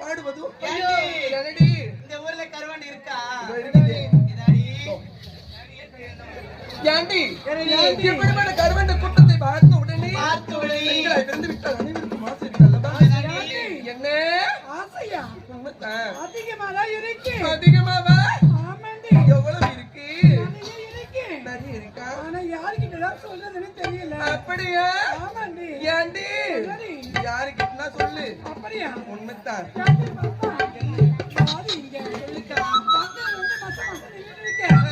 பாடுவதும் இந்த ஊர்ல கருவாண்டு இருக்கா. ஏண்டி? எப்படிப்பட்ட கருவண்ட கூட்டத்தை பார்த்த உடனே பார்த்த உடனே. விருந்து விட்டால் அனைவருக்கும் ஆசை. என்ன? ஆசையா. அதிகமாதான் இருக்கு? ஆமாண்டி. எவ்வளவு இருக்கு? நிறைய இருக்கு? ஆனா யாருக்கிட்டதான் சொல்றதுன்னு தெரியல. அப்படியா? ஆமாண்டி. ஏண்டி? சரி. யாருக்கிட்டனா சொல்லு. அப்படியா? உண்மைத்தான்